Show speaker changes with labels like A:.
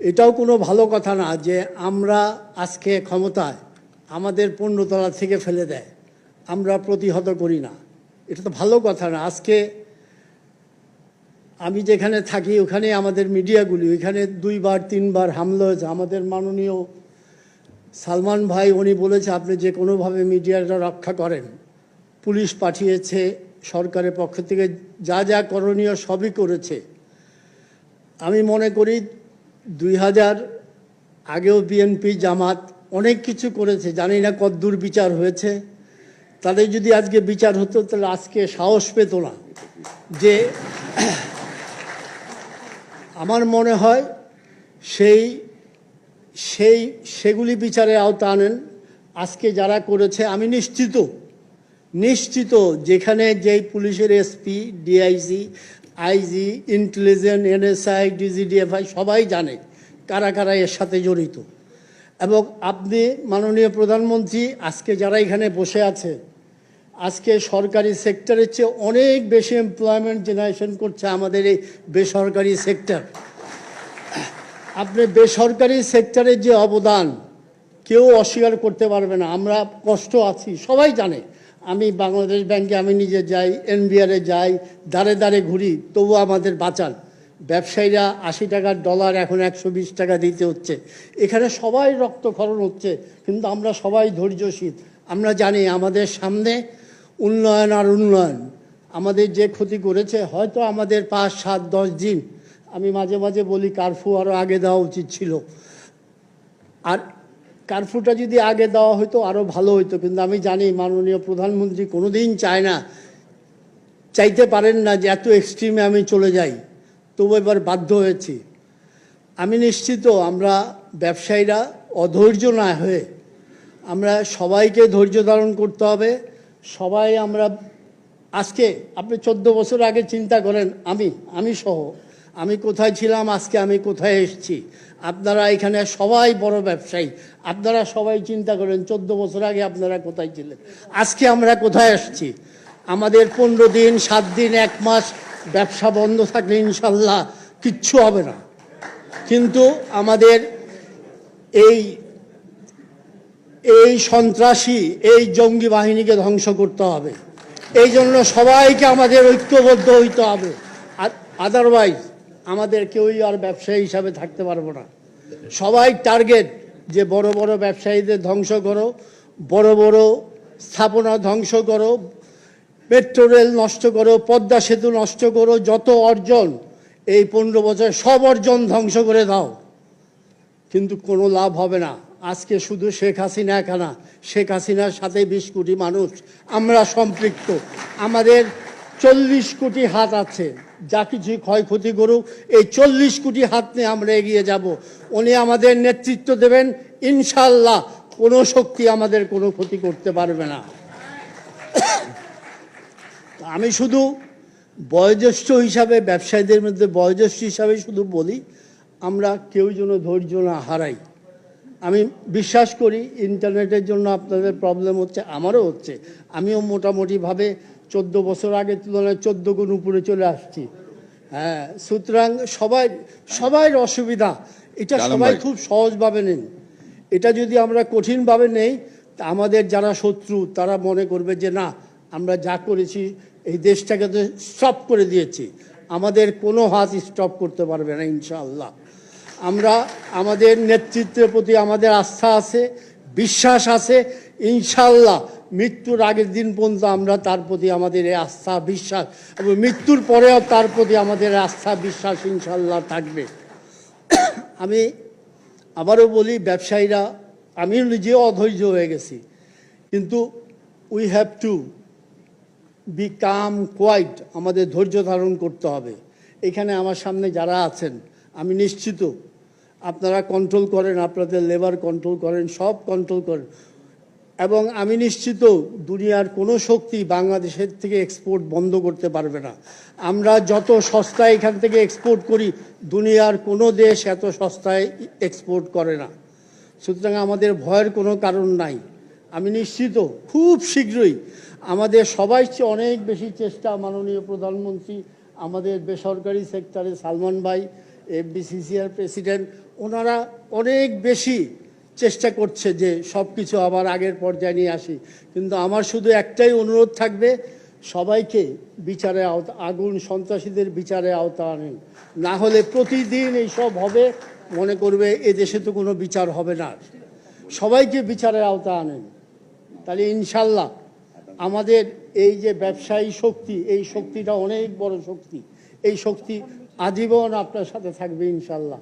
A: এটাও কোনো ভালো কথা না যে আমরা আজকে ক্ষমতায় আমাদের পণ্যতলা থেকে ফেলে দেয়। আমরা প্রতিহত করি না। এটা তো ভালো কথা না। আজকে আমি যেখানে থাকি, ওখানে আমাদের মিডিয়াগুলি, ওইখানে দুইবার, তিনবার হামলা হয়েছে। আমাদের মাননীয় সালমান ভাই, উনি বলেছে, আপনি যে কোনোভাবে মিডিয়াটা রক্ষা করেন, পুলিশ পাঠিয়েছে সরকারের পক্ষ থেকে, যা যা করণীয় সবই করেছে। আমি মনে করি দুই হাজার আগেও বিএনপি জামাত অনেক কিছু করেছে, জানি না কদ্দূর বিচার হয়েছে। তাদের যদি আজকে বিচার হতো, তাহলে আজকে সাহস পেত না যে আমার মনে হয় সেই সেই, সেগুলি বিচারে আওতা আনেন। আজকে যারা করেছে, আমি নিশ্চিত নিশ্চিত যেখানে যেই পুলিশের SP DIG IG, intelligent, NSI, DGFI, সবাই জানে কারা কারা এর সাথে জড়িত। এবং আপনি মাননীয় প্রধানমন্ত্রী, আজকে যারা এখানে বসে আছে, আজকে সরকারি সেক্টরের চেয়ে অনেক বেশি এমপ্লয়মেন্ট জেনারেশন করছে আমাদের এই বেসরকারি সেক্টর। আপনি বেসরকারি সেক্টরের যে অবদান, কেউ অস্বীকার করতে পারবে না। আমরা কষ্ট আছি, সবাই জানে। আমি বাংলাদেশ ব্যাংকে আমি নিজে যাই, এনবিআরে যাই দাঁড়ে দাঁড়ে ঘুরি, তবু আমাদের বাঁচান। ব্যবসায়ীরা আশি টাকার ডলার এখন একশো বিশ টাকা দিতে হচ্ছে। এখানে সবাই রক্তক্ষরণ হচ্ছে, কিন্তু আমরা সবাই ধৈর্যশীল। আমরা জানি আমাদের সামনে উন্নয়ন আর উন্নয়ন। আমাদের যে ক্ষতি করেছে, হয়তো আমাদের পাঁচ, সাত, দশ দিন। আমি মাঝে মাঝে বলি, কারফু আরও আগে দেওয়া উচিত ছিল। আর কারফুটা যদি আগে দেওয়া হতো আরও ভালো হতো কিন্তু আমি জানি মাননীয় প্রধানমন্ত্রী কোনোদিন চায় না, চাইতে পারেন না যে এত এক্সট্রিমে আমি চলে যাই। তবু এবার বাধ্য হয়েছি। আমি নিশ্চিত আমরা ব্যবসায়ীরা অধৈর্য না হয়ে আমরা সবাইকে ধৈর্য ধারণ করতে হবে। সবাই আমরা আজকে, আপনি চোদ্দ বছর আগে চিন্তা করেন, আমি আমি সহ। আমি কোথায় ছিলাম, আজকে আমি কোথায় এসেছি? আপনারা এখানে সবাই বড় ব্যবসায়ী। আপনারা সবাই চিন্তা করেন, চোদ্দ বছর আগে আপনারা কোথায় ছিলেন? আজকে আমরা কোথায় এসেছি? আমাদের পনেরো দিন, সাত দিন, এক মাস ব্যবসা বন্ধ থাকলে ইনশাল্লাহ কিচ্ছু হবে না। কিন্তু আমাদের এই এই সন্ত্রাসী, এই জঙ্গি বাহিনীকে ধ্বংস করতে হবে। এই জন্য সবাইকে আমাদের ঐক্যবদ্ধ হইতে হবে। আদারওয়াইজ আমাদের কেউই আর ব্যবসায়ী হিসাবে থাকতে পারব না। সবাই টার্গেট যে বড় বড় ব্যবসায়ীদের ধ্বংস করো, বড় বড় স্থাপনা ধ্বংস করো মেট্রো রেল নষ্ট করো, পদ্মা সেতু নষ্ট করো, যত অর্জন এই পনেরো বছর সব অর্জন ধ্বংস করে দাও। কিন্তু কোনো লাভ হবে না। আজকে শুধু শেখ হাসিনা একা শেখ হাসিনার সাথে বিশ কোটি মানুষ, আমরা সম্পৃক্ত। আমাদের চল্লিশ কোটি হাত আছে। যা কিছু ক্ষয়ক্ষতি করুক, এই চল্লিশ কোটি হাত নিয়ে আমরা এগিয়ে যাব। উনি আমাদের নেতৃত্ব দেবেন ইনশাল্লাহ কোনো শক্তি আমাদের কোনো ক্ষতি করতে পারবে না। আমি শুধু বয়োজ্যেষ্ঠ হিসাবে, ব্যবসায়ীদের মধ্যে বয়োজ্যেষ্ঠ হিসাবে শুধু বলি, আমরা কেউ যেন ধৈর্য না হারাই। আমি বিশ্বাস করি ইন্টারনেটের জন্য আপনাদের প্রবলেম হচ্ছে আমারও হচ্ছে। আমিও মোটামুটিভাবে চোদ্দ বছর আগের তুলনায় চোদ্দ গুণ উপরে চলে আসছি। হ্যাঁ সুতরাং সবাই সবাই অসুবিধা। এটা সবাই খুব সহজভাবে নেন। এটা যদি আমরা কঠিনভাবে নেই তা আমাদের যারা শত্রু তারা মনে করবে যে না আমরা যা করেছি এই দেশটাকে তো স্টপ করে দিয়েছি। আমাদের কোনো হাত স্টপ করতে পারবে না ইনশাআল্লাহ। আমরা আমাদের নেতৃত্বের প্রতি আমাদের আস্থা আছে, বিশ্বাস আছে। ইনশাল্লাহ মৃত্যুর আগের দিন পর্যন্ত আমরা তার প্রতি আমাদের এই আস্থা, বিশ্বাস এবং মৃত্যুর পরেও তার প্রতি আমাদের আস্থা, বিশ্বাস ইনশাল্লাহ থাকবে। আমি আবারও বলি, ব্যবসায়ীরা আমি নিজেও অধৈর্য হয়ে গেছি। কিন্তু we have to be calm quiet আমাদের ধৈর্য ধারণ করতে হবে। এখানে আমার সামনে যারা আছেন, আমি নিশ্চিত আপনারা কন্ট্রোল করেন, আপনাদের লেবার কন্ট্রোল করেন, সব কন্ট্রোল করেন। এবং আমি নিশ্চিত, দুনিয়ার কোনো শক্তি বাংলাদেশের থেকে এক্সপোর্ট বন্ধ করতে পারবে না। আমরা যত সস্তায় এখান থেকে এক্সপোর্ট করি, দুনিয়ার কোনো দেশ এত সস্তায় এক্সপোর্ট করে না। সুতরাং আমাদের ভয়ের কোনো কারণ নাই। আমি নিশ্চিত, খুব শীঘ্রই আমাদের সবাই অনেক বেশি চেষ্টা মাননীয় প্রধানমন্ত্রী, আমাদের বেসরকারি সেক্টরে সালমান ভাই এফবিসিসিআর প্রেসিডেন্ট ওনারা অনেক বেশি চেষ্টা করছে যে সব কিছু আবার আগের পর্যায়ে নিয়ে আসি। কিন্তু আমার শুধু একটাই অনুরোধ থাকবে, সবাইকে বিচারে আওতা, আগুন সন্ত্রাসীদের বিচারে আওতা আনেন। না হলে প্রতিদিন এইসব হবে, মনে করবে এ দেশে তো কোনো বিচার হবে না। সবাইকে বিচারের আওতা আনেন। তাহলে ইনশাল্লাহ আমাদের এই যে ব্যবসায়ী শক্তি, এই শক্তিটা অনেক বড় শক্তি। এই শক্তি আজীবন আপনার সাথে থাকবে ইনশাল্লাহ।